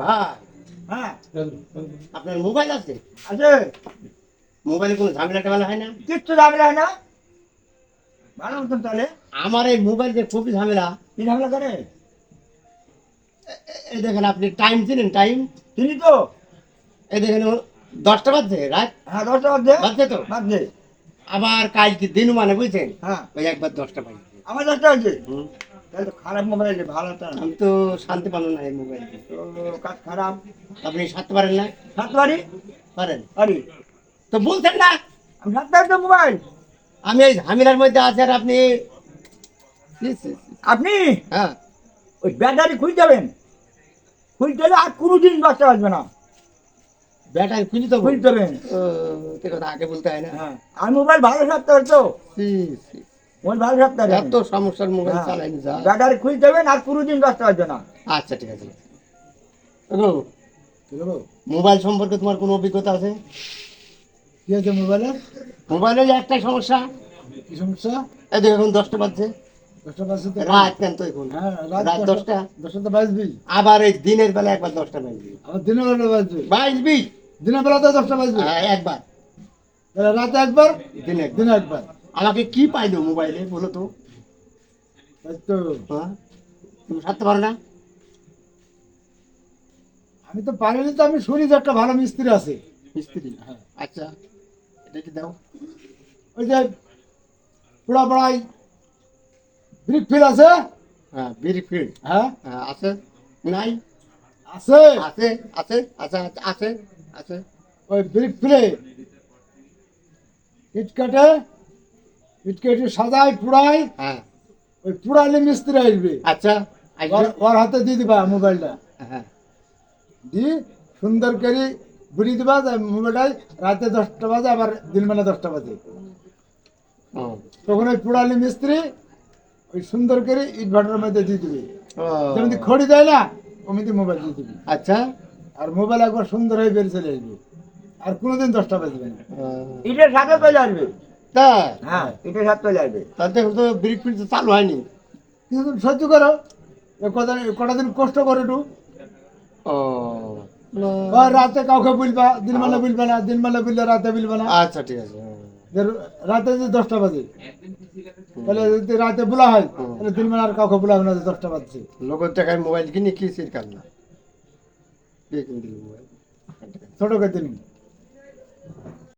ভাই। হ্যাঁ। আপনার মোবাইল আছে? আছে। মোবাইলে কোনো ঝামেলা টামেলা হয় না? কিচ্ছু ঝামেলা হয় না। ভালো মতন আমার এই মোবাইল যে খুবই ঝামেলা। কি ঝামেলা করে? এই দেখেন আপনি টাইম চিনেন টাইম চিনি তো। এই দেখেন দশটা বাজছে রাত হ্যাঁ দশটা বাজছে। বাজছে তো? বাজছে। আবার কাল কি দিন মানে বুঝছেন? হ্যাঁ। ওই একবার দশটা বাজছে। আমার দশটা বাজছে। হুম। তাহলে খারাপ মোবাইল আমি তো শান্তি পাবো না এই মোবাইল কাজ খারাপ। আপনি সারতে পারেন না? পারেন। বাড়ি তো বলছেন না। আমি তো মোবাইল আমি এই ঝামেলার মধ্যে আছি আর আপনি। আপনি? হ্যাঁ। ওই ব্যাটারি খুলতে যাবেন খুলতে হলে আর কোনো দিন বাচ্চা আসবে না। ব্যাটারি খুলি তো খুলতে হবেন ও, তো কথা আগে বলতে হয় না। হ্যাঁ। আর মোবাইল ভালো সারতে হবে তো। ছি, ছি। মোবাইল ভালো এত সমস্যার মোবাইল হ্যাঁ। চালাইনি যা। ব্যাটারি খুলতে হবেন আর দিন না। আচ্ছা ঠিক আছে। মোবাইল সম্পর্কে তোমার কোনো অভিজ্ঞতা আছে? কি আছে মোবাইলে? মোবাইলে একটাই সমস্যা। কি সমস্যা? এই দেখো এখন দশটা বাজছে। রাত তো এখন? হ্যাঁ রাত দশটা দশটা। তো বাজবি আবার এই দিনের বেলা একবার দশটা বাজবে। আবার দিনের বেলা বাজবে। বাজবি দিনের বেলা তো দশটা বাজবে। হ্যাঁ, একবার। রাতে একবার? দিনে দিনে একবার। আমাকে কি পাইলো মোবাইলে বলো তো? হ্যাঁ? তুমি সারতে পারো না? আমি তো পারিনি তো আমি শুনি যে একটা ভালো মিস্ত্রি আছে। মিস্ত্রি? আচ্ছা এটা কি দাও? ওই যে পুরা পড়াই ব্রিক ফিল আছে? হ্যাঁ বিড়ি ফিল্ড হ্যাঁ? হ্যাঁ আছে? নাই? আছে। আছে আছে আচ্ছা আচ্ছা, আছে আছে। ওই ব্রিক ফিলে ইট কাটে। ইট কেটে সাজাই পুরাই হ্যাঁ। ওই পুরাইলে মিস্ত্রি আসবে। আচ্ছা ওর- হাতে দিয়ে দিবা মোবাইলটা। হ্যাঁ। দিয়ে সুন্দর করে ঘুরিয়ে দিবা মোবাইলটাই রাতে দশটা বাজে আবার দিন বেলা দশটা বাজে। তখন ওই পুরালি মিস্ত্রি ওই সুন্দর করে ইট ভাটার মধ্যে দিয়ে দিবে। যেমন খড়ি দেয় না অমিতি মোবাইল দিয়ে দিবি। আচ্ছা। আর মোবাইল একবার সুন্দর হয়ে বেরিয়ে চলে আসবে। আর কোনোদিন দশটা বাজবে না। ইটের সাথে চলে আসবে। তাই হ্যাঁ ইটের সাথে চলে আসবে তাতে তো ব্রিক চালু হয়নি। কিন্তু সহ্য করো। কটা কটা দিন কষ্ট করে একটু। ও। রাতে কাউকে বলবা দিনবেলা বলবে না দিনবেলা বললে রাতে বলবে না। আচ্ছা ঠিক আছে। রাতে যে দশটা বাজে। তাহলে যদি রাতে বলা হয় তাহলে দিনবেলা আর কাউকে বলা হবে না যে দশটা বাজছে। লোকের টাকায় মোবাইল কিনে কি সিরকার না? ছোট করে দিন।